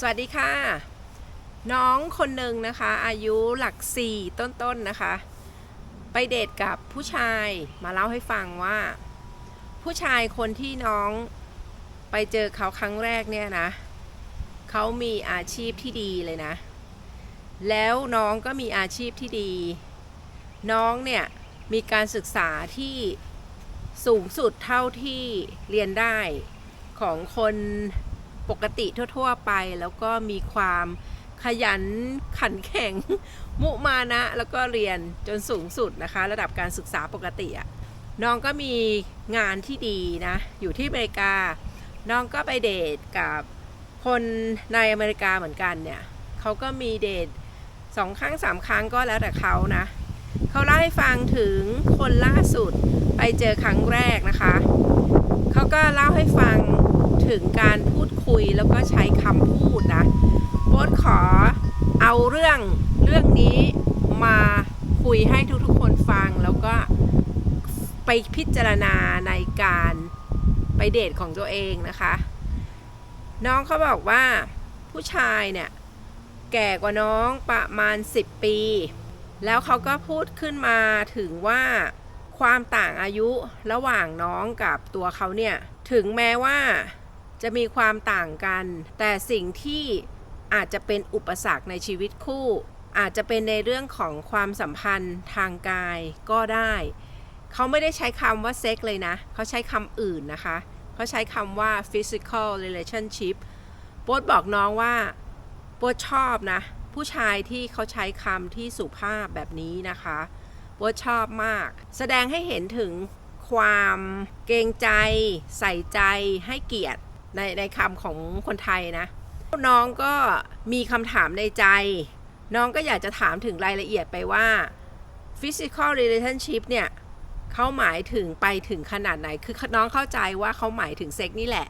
สวัสดีค่ะ น้องคนหนึ่งนะคะ อายุหลักสี่ต้นๆนนะคะ ไปเดทกับผู้ชายมาเล่าให้ฟังว่า ผู้ชายคนที่น้องไปเจอเขาครั้งแรกเนี่ยนะเขามีอาชีพที่ดีเลยนะ แล้วน้องก็มีอาชีพที่ดี น้องเนี่ยมีการศึกษาที่สูงสุดเท่าที่เรียนได้ของคน ปกติทั่ว ๆ ไป แล้วก็มีความขยันขันแข็ง มุมานะ แล้วก็เรียนจนสูงสุดนะคะ ระดับการศึกษาปกติอะน้องก็มีงานที่ดีนะ อยู่ที่อเมริกา น้องก็ไปเดทกับคนในอเมริกาเหมือนกันเนี่ยเขาก็มีเดทสองครั้งสามครั้งก็แล้วแต่เขานะเขาเล่าให้ฟังถึงคนล่าสุดไปเจอครั้งแรกนะคะ เขาก็เล่าให้ฟัง ถึงการพูดคุยแล้วก็ใช้คำพูดนะโบ๊ทขอเอาเรื่องเรื่องนี้มาคุยให้ทุกๆคนฟังแล้วก็ไปพิจารณาในการไปเดทของตัวเองนะคะ น้องเขาบอกว่าผู้ชายเนี่ย แก่กว่าน้องประมาณ 10 ปี แล้วเขาก็พูดขึ้นมาถึงว่าความต่างอายุระหว่างน้องกับตัวเขาเนี่ย ถึงแม้ว่า จะมีความต่างกัน แต่สิ่งที่อาจจะเป็นอุปสรรคในชีวิตคู่ อาจจะเป็นในเรื่องของความสัมพันธ์ทางกายก็ได้ เขาไม่ได้ใช้คำว่าเซ็กเลยนะ เขาใช้คำอื่นนะคะ เขาใช้คำว่า physical relationship โบ๊ทบอกน้องว่าโบ๊ทชอบนะ ผู้ชายที่เขาใช้คำที่สุภาพแบบนี้นะคะโบ๊ทชอบมาก แสดงให้เห็นถึงความเกรงใจ ใส่ใจให้เกียรติ ในในคำของคนไทยนะ น้องก็มีคำถามในใจ น้องก็อยากจะถามถึงรายละเอียดไปว่า physical relationship เนี่ยเขาหมายถึงไปถึงขนาดไหน คือน้องเข้าใจว่าเขาหมายถึงเซ็กนี่แหละ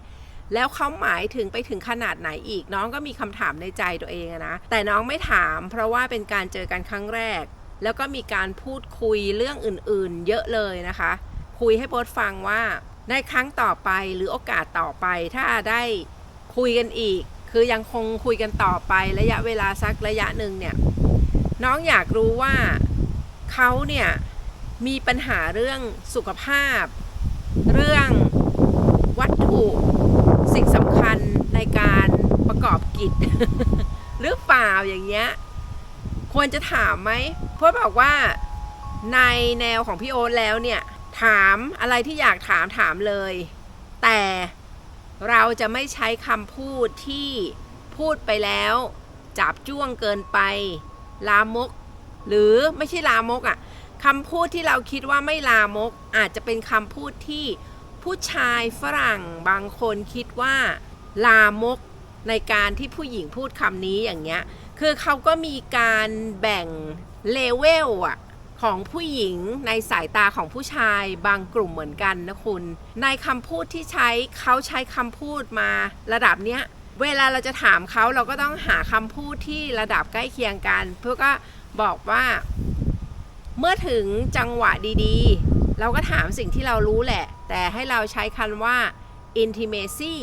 แล้วเขาหมายถึงไปถึงขนาดไหนอีก น้องก็มีคำถามในใจตัวเองนะ แต่น้องไม่ถามเพราะว่าเป็นการเจอกันครั้งแรก แล้วก็มีการพูดคุยเรื่องอื่นๆ เยอะเลยนะคะ คุยให้โบทฟังว่า ในครั้งต่อไปหรือโอกาสต่อไปถ้าได้คุยกันอีก คือยังคงคุยกันต่อไประยะเวลาสักระยะหนึ่งเนี่ยน้องอยากรู้ว่าเขาเนี่ยมีปัญหาเรื่องสุขภาพ เรื่องวัตถุสิ่งสำคัญในการประกอบกิจ หรือเปล่าอย่างเงี้ยควรจะถามไหมเพราะบอกว่าในแนวของพี่โอ๊ตแล้วเนี่ย ถามอะไรที่อยากถามถามเลย แต่เราจะไม่ใช้คำพูดที่พูดไปแล้ว จับจ้วงเกินไป ลามก หรือไม่ใช่ลามกอะ่ะคำพูดที่เราคิดว่าไม่ลามก อาจจะเป็นคำพูดที่ผู้ชายฝรั่งบางคนคิดว่า ลามกในการที่ผู้หญิงพูดคำนี้อย่างเงี้ย คือเขาก็มีการแบ่งเลเวลอะ ของผู้หญิงในสายตาของผู้ชายบางกลุ่มเหมือนกันนะคุณ ในคำพูดที่ใช้เขาใช้คำพูดมาระดับเนี้ยเวลาเราจะถามเขาเราก็ต้องหาคำพูดที่ระดับใกล้เคียงกัน เพื่อก็บอกว่า เมื่อถึงจังหวะดีๆ เราก็ถามสิ่งที่เรารู้แหละ แต่ให้เราใช้คำว่า intimacy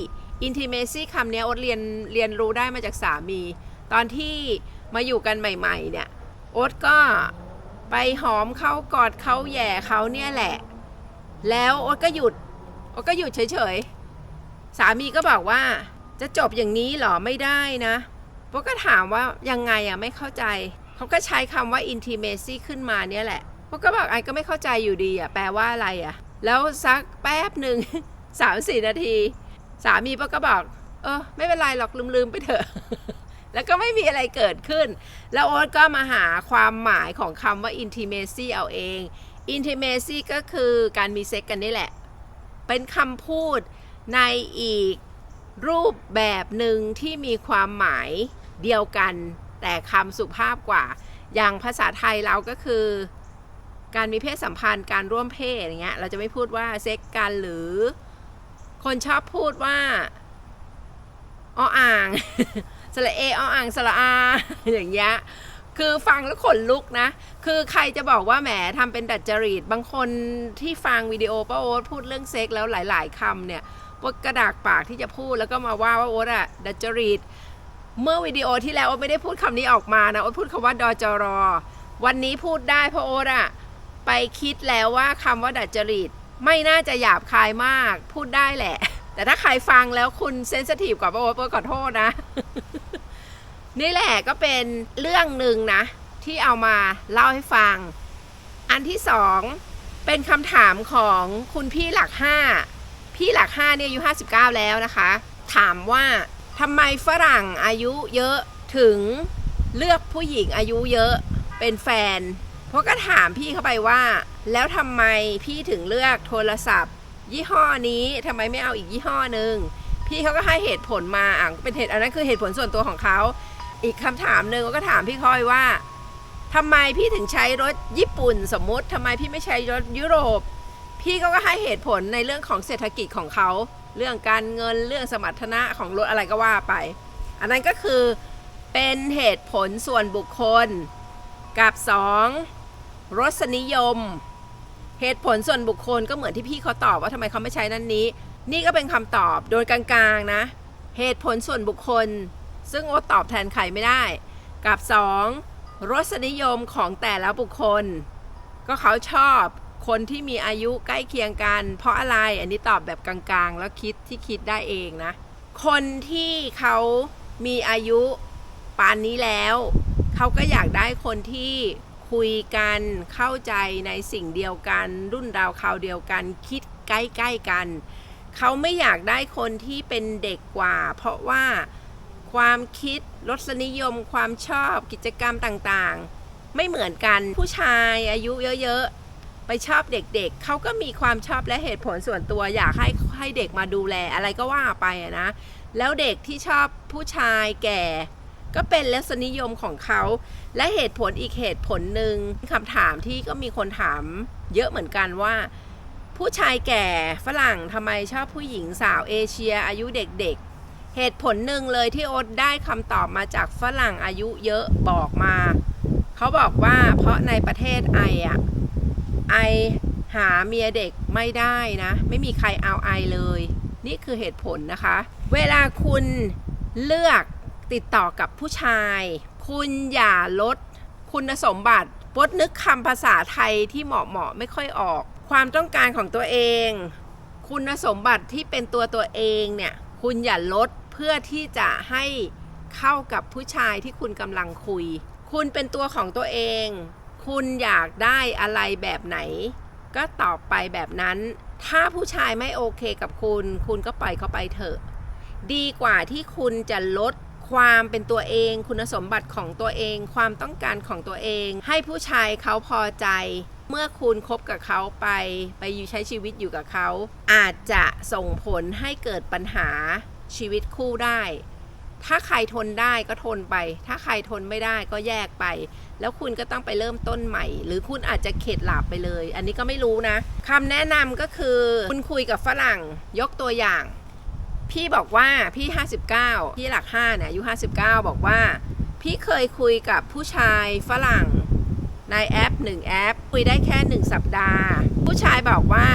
intimacy คำนี้อ๊ตเรียนเรียนรู้ได้มาจากสามี ตอนที่มาอยู่กันใหม่ ๆ เนี่ยโอ๊ตก็ ไปหอมเขากอดเขาแย่เขาเนี่ยแหละ แล้วโอ๊ตก็หยุดโอ๊ตก็หยุดเฉยๆ สามีก็บอกว่าจะจบอย่างนี้หรอไม่ได้นะโอ๊ตก็ถามว่ายังไงอะไม่เข้าใจ เขาก็ใช้คำว่า intimacy ขึ้นมาเนี่ยแหละโอ๊ตก็บอกไอ้ก็ไม่เข้าใจอยู่ดีอะแปลว่าอะไรอะแล้วสักแป๊บหนึ่งสามสี่นาที สามีป้าก็บอก เออ ไม่เป็นไรหรอกลืมๆไปเถอะ แล้วก็ไม่มีอะไรเกิดขึ้น แล้วโอ๊ตก็มาหาความหมายของคำว่า intimacy เอาเอง intimacy ก็คือการมีเซ็กกันนี่แหละ เป็นคำพูดในอีกรูปแบบหนึ่งที่มีความหมายเดียวกัน แต่คำสุภาพกว่า อย่างภาษาไทยเราก็คือ การมีเพศสัมพันธ์การร่วมเพศอย่างเงี้ยเราจะไม่พูดว่าเซ็กกันหรือ คนชอบพูดว่าออ่าง สระเอออ่างสระอา อย่างเงี้ยคือฟังแล้วขนลุกนะ คือใครจะบอกว่าแหมทำเป็นดัดจริต บางคนที่ฟังวิดีโอป้าโอ๊ตพูดเรื่องเซ็กแล้วหลาย ๆคำเนี่ยว่ากระดากปากที่จะพูดแล้วก็มาว่าว่าโอ๊ตอะดัดจริต เมื่อวิดีโอที่แล้วโอ๊ตไม่ได้พูดคำนี้ออกมานะโอ๊ตพูดคำว่าดอจรอ วันนี้พูดได้เพราะโอ๊ตอะไปคิดแล้วว่าคำว่าดัดจริต ไม่น่าจะหยาบคายมาก พูดได้แหละ แต่ถ้าใครฟังแล้วคุณเซนสทีฟกว่าโอ๊ตโอ๊ตขอโทษนะ นี่แหละก็เป็นเรื่องหนึ่งนะ ที่เอามาเล่าให้ฟัง อันที่สองเป็นคำถามของคุณพี่หลักห้าพี่หลักห้าเนี่ยอายุ 59 แล้วนะคะ ถามว่าทำไมฝรั่งอายุเยอะถึงเลือกผู้หญิงอายุเยอะเป็นแฟน เพราะก็ถามพี่เข้าไปว่า แล้วทำไมพี่ถึงเลือกโทรศัพท์ ยี่ห้อนี้ทำไมไม่เอาอีกยี่ห้อหนึ่งพี่เขาก็ให้เหตุผลมาอะเป็นเหตุอันนั้นคือเหตุผลส่วนตัวของเขา อีกคำถามหนึ่งก็ถามพี่คอยว่าทำไมพี่ถึงใช้รถญี่ปุ่นสมมุติทำไมพี่ไม่ใช้รถยุโรป พี่เขาก็ให้เหตุผลในเรื่องของเศรษฐกิจของเขา เรื่องการเงินเรื่องสมรรถนะของรถอะไรก็ว่าไป อันนั้นก็คือเป็นเหตุผลส่วนบุคคล กับ 2. รสนิยม เหตุผลส่วนบุคคลก็เหมือนที่พี่เขาตอบว่าทำไมเขาไม่ใช้นั่นนี้ นี่ก็เป็นคำตอบโดยกลางๆนะ เหตุผลส่วนบุคคล ซึ่งโอ๊ตตอบแทนใครไม่ได้ กับ 2. รสนิยมของแต่ละบุคคล ก็เขาชอบคนที่มีอายุใกล้เคียงกัน เพราะอะไรอันนี้ตอบแบบกลางๆ แล้วคิดที่คิดได้เองนะ คนที่เขามีอายุปานนี้แล้ว เขาก็อยากได้คนที่คุยกันเข้าใจในสิ่งเดียวกัน รุ่นราวคราวเดียวกัน คิดใกล้ๆกัน เขาไม่อยากได้คนที่เป็นเด็กกว่า เพราะว่า ความคิดรสนิยม ความชอบกิจกรรมต่างๆ ไม่เหมือนกันผู้ชายอายุเยอะๆ ไปชอบเด็กๆเขาก็มีความชอบและเหตุผลส่วนตัวอยากให้ให้เด็กมาดูแลอะไรก็ว่าไปนะ แล้วเด็กที่ชอบผู้ชายแก่ ก็เป็นรสนิยมของเขา และเหตุผลอีกเหตุผลหนึ่งคำถามที่ก็มีคนถามเยอะเหมือนกันว่า ผู้ชายแก่ฝรั่งทำไมชอบผู้หญิงสาวเอเชียอายุเด็กๆ เหตุผลหนึ่งเลยที่โอ๊ตได้คำตอบมาจากฝรั่งอายุเยอะบอกมา เขาบอกว่าเพราะในประเทศไออะไอหาเมียเด็กไม่ได้นะ ไม่มีใครเอาไอเลย นี่คือเหตุผลนะคะ เวลาคุณเลือกติดต่อกับผู้ชาย คุณอย่าลดคุณสมบัติปดนึกคำภาษาไทยที่เหมาะเหมาะๆไม่ค่อยออก ความต้องการของตัวเอง คุณสมบัติที่เป็นตัวตัวเองเนี่ย คุณอย่าลด พื่อที่จะให้เข้ากับผู้ชายที่คุณกำลังคุย คุณเป็นตัวของตัวเอง คุณอยากได้อะไรแบบไหน ก็ตอบไปแบบนั้น ถ้าผู้ชายไม่โอเคกับคุณ คุณก็ปล่อยเขาไปเถอะ ดีกว่าที่คุณจะลดความเป็นตัวเอง คุณสมบัติของตัวเอง ความต้องการของตัวเอง ให้ผู้ชายเขาพอใจ เมื่อคุณคบกับเขาไป ไปอยู่ใช้ชีวิตอยู่กับเขา อาจจะส่งผลให้เกิดปัญหา ชีวิตคู่ได้ ถ้าใครทนได้ก็ทนไป ถ้าใครทนไม่ได้ก็แยกไป แล้วคุณก็ต้องไปเริ่มต้นใหม่ หรือคุณอาจจะเข็ดหลาบไปเลย อันนี้ก็ไม่รู้นะคำแนะนำก็คือคุณคุยกับฝรั่งยกตัวอย่าง พี่บอกว่าพี่ 59 พี่หลัก5เนี่ยอายุ59 บอกว่า พี่เคยคุยกับผู้ชายฝรั่ง ในแอปหนึ่งแอปคุยได้แค่ 1 สัปดาห์ ผู้ชายบอกว่า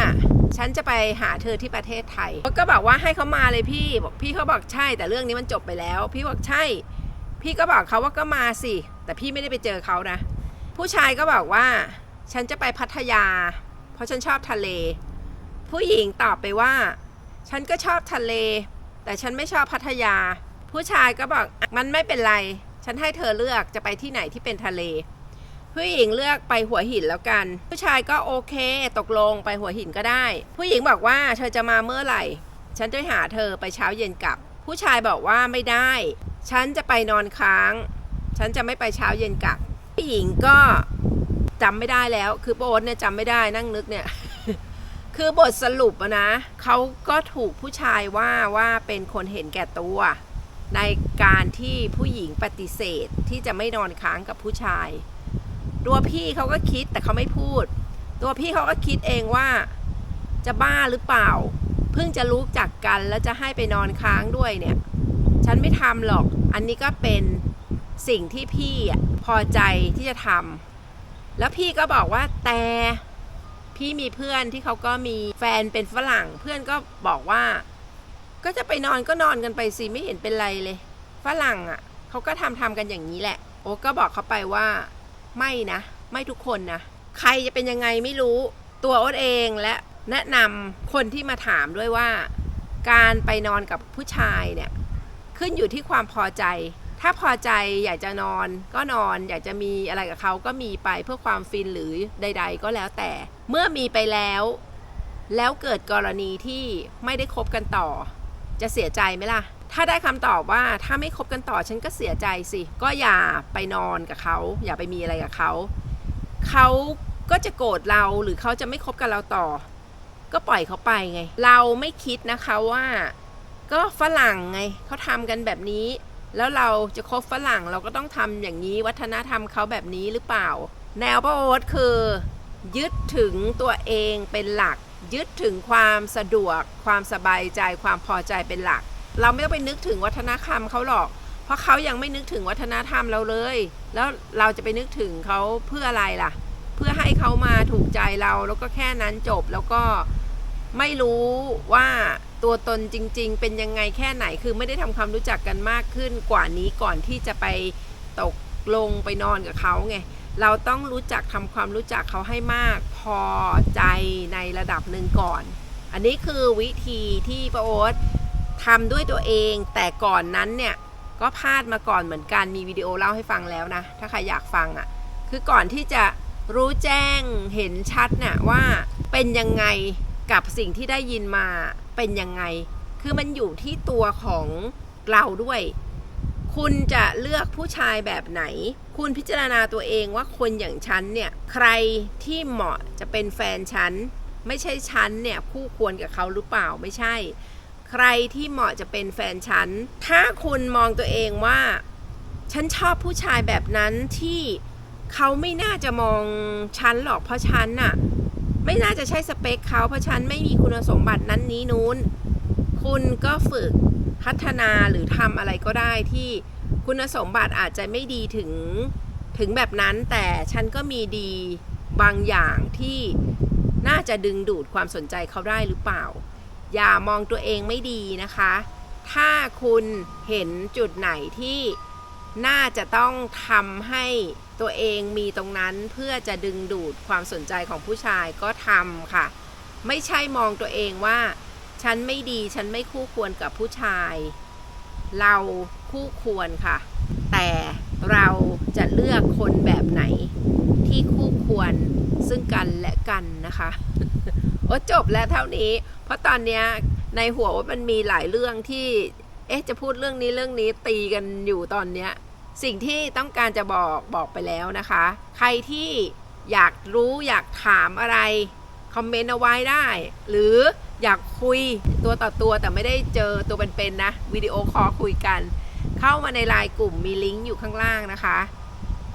ฉันจะไปหาเธอที่ประเทศไทยก็บอกว่าให้เขามาเลยพี่บอกพี่เขาบอกใช่ แต่เรื่องนี้มันจบไปแล้ว พี่บอกใช่ พี่ก็บอกเขาว่าก็มาสิ แต่พี่ไม่ได้ไปเจอเขานะ ผู้ชายก็บอกว่า ฉันจะไปพัทยา เพราะฉันชอบทะเล ผู้หญิงตอบไปว่า ฉันก็ชอบทะเล แต่ฉันไม่ชอบพัทยา ผู้ชายก็บอกมันไม่เป็นไร ฉันให้เธอเลือกจะไปที่ไหนที่เป็นทะเล ผู้หญิงเลือกไปหัวหินแล้วกัน ผู้ชายก็โอเค ตกลงไปหัวหินก็ได้ ผู้หญิงบอกว่าเธอจะมาเมื่อไหร่ ฉันจะหาเธอไปเช้าเย็นกลับ ผู้ชายบอกว่าไม่ได้ ฉันจะไปนอนค้าง ฉันจะไม่ไปเช้าเย็นกลับ ผู้หญิงก็จำไม่ได้แล้ว คือโป๊ตเนี่ยจำไม่ได้นั่งนึกเนี่ย คือบทสรุปนะเขาก็ถูกผู้ชายว่าว่าเป็นคนเห็นแก่ตัว ในการที่ผู้หญิงปฏิเสธที่จะไม่นอนค้างกับผู้ชาย ตัวพี่เขาก็คิดแต่เขาไม่พูด ตัวพี่เขาก็คิดเองว่าจะบ้าหรือเปล่า เพิ่งจะรู้จักกันแล้วจะให้ไปนอนค้างด้วยเนี่ย ฉันไม่ทำหรอก อันนี้ก็เป็นสิ่งที่พี่พอใจที่จะทำแล้วพี่ก็บอกว่าแต่พี่มีเพื่อนที่เขาก็มีแฟนเป็นฝรั่ง เพื่อนก็บอกว่า ก็จะไปนอนก็นอนกันไปสิไม่เห็นเป็นไรเลย ฝรั่งอะ่ะเขาก็ทำทำกันอย่างนี้แหละ โอ๊ก็บอกเขาไปว่า ไม่นะ ไม่ทุกคนนะ ใครจะเป็นยังไงไม่รู้ตัวอ๊ตเองและแนะนำคนที่มาถามด้วยว่า การไปนอนกับผู้ชายเนี่ย ขึ้นอยู่ที่ความพอใจ ถ้าพอใจอยากจะนอนก็นอนอยากจะมีอะไรกับเขาก็มีไปเพื่อความฟินหรือใด ๆ ก็แล้วแต่ เมื่อมีไปแล้ว แล้วเกิดกรณีที่ไม่ได้คบกันต่อ จะเสียใจไหมล่ะ ถ้าได้คำตอบว่าถ้าไม่คบกันต่อฉันก็เสียใจสิ ก็อย่าไปนอนกับเขา อย่าไปมีอะไรกับเขา เขาก็จะโกรธเราหรือเขาจะไม่คบกับเราต่อ ก็ปล่อยเขาไปไง เราไม่คิดนะคะว่า ก็ฝรั่งไงเขาทำกันแบบนี้ แล้วเราจะคบฝรั่งเราก็ต้องทำอย่างนี้วัฒนธรรมเขาแบบนี้หรือเปล่า แนวพระโอ๊ตคือ ยึดถึงตัวเองเป็นหลัก ยึดถึงความสะดวก ความสบายใจความพอใจเป็นหลัก เราไม่ต้องไปนึกถึงวัฒนธรรมเขาหรอก เพราะเขายังไม่นึกถึงวัฒนธรรมเราเลย แล้วเราจะไปนึกถึงเขาเพื่ออะไรล่ะ เพื่อให้เขามาถูกใจเราแล้วก็แค่นั้นจบแล้วก็ไม่รู้ว่าตัวตนจริง ๆ เป็นยังไงแค่ไหนคือไม่ได้ทำความรู้จักกันมากขึ้นกว่านี้ก่อนที่จะไปตกลงไปนอนกับเขาไงเราต้องรู้จักทำความรู้จักเขาให้มากพอใจในระดับหนึ่งก่อน อันนี้คือวิธีที่ป้าโอ๊ต ทำด้วยตัวเอง แต่ก่อนนั้นเนี่ยก็พลาดมาก่อนเหมือนกันมีวิดีโอเล่าให้ฟังแล้วนะ ถ้าใครอยากฟังอะ่ะ คือก่อนที่จะรู้แจ้งเห็นชัดน่ะว่าเป็นยังไงกับสิ่งที่ได้ยินมาเป็นยังไง คือมันอยู่ที่ตัวของเราด้วย คุณจะเลือกผู้ชายแบบไหน คุณพิจารณาตัวเองว่าคนอย่างฉันเนี่ย ใครที่เหมาะจะเป็นแฟนฉัน ไม่ใช่ฉันเนี่ยคู่ควรกับเขาหรือเปล่าไม่ใช่ ใครที่เหมาะจะเป็นแฟนฉัน ถ้าคุณมองตัวเองว่า ฉันชอบผู้ชายแบบนั้นที่เขาไม่น่าจะมองฉันหรอกเพราะฉันน่ะ ไม่น่าจะใช่สเปคเขาเพราะฉันไม่มีคุณสมบัตินั้นนี้นู้น คุณก็ฝึกพัฒนาหรือทำอะไรก็ได้ที่คุณสมบัติอาจจะไม่ดีถึงถึงแบบนั้นแต่ฉันก็มีดีบางอย่างที่น่าจะดึงดูดความสนใจเขาได้หรือเปล่า อย่ามองตัวเองไม่ดีนะคะ ถ้าคุณเห็นจุดไหนที่น่าจะต้องทำให้ตัวเองมีตรงนั้นเพื่อจะดึงดูดความสนใจของผู้ชายก็ทำค่ะ ไม่ใช่มองตัวเองว่า ฉันไม่ดีฉันไม่คู่ควรกับผู้ชาย เราคู่ควรค่ะ แต่เรา จะเลือกคนแบบไหนที่คู่ควรซึ่งกันและกันนะคะโอ้จบแล้วเท่านี้ เพราะตอนเนี้ยในหัวว่ามันมีหลายเรื่องที่เอ๊ะจะพูดเรื่องนี้เรื่องนี้ตีกันอยู่ตอนเนี้ยสิ่งที่ต้องการจะบอกบอกไปแล้วนะคะ ใครที่อยากรู้อยากถามอะไรคอมเมนต์เอาไว้ได้ หรืออยากคุยตัวต่อตัวแต่ไม่ได้เจอตัวเป็นๆนะวิดีโอคอลคุยกัน เข้ามาในไลน์กลุ่มมีลิงก์อยู่ข้างล่างนะคะ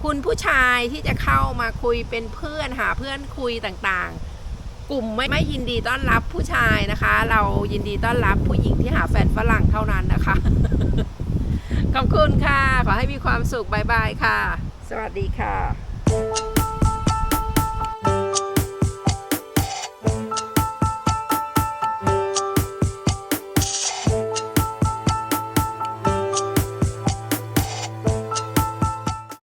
คุณผู้ชายที่จะเข้ามาคุยเป็นเพื่อนหาเพื่อนคุยต่างๆ กลุ่มไม่ไม่ยินดีต้อนรับผู้ชายนะคะ เรายินดีต้อนรับผู้หญิงที่หาแฟนฝรั่งเท่านั้นนะคะ ขอบคุณค่ะ ขอให้มีความสุขบายบายค่ะ สวัสดีค่ะ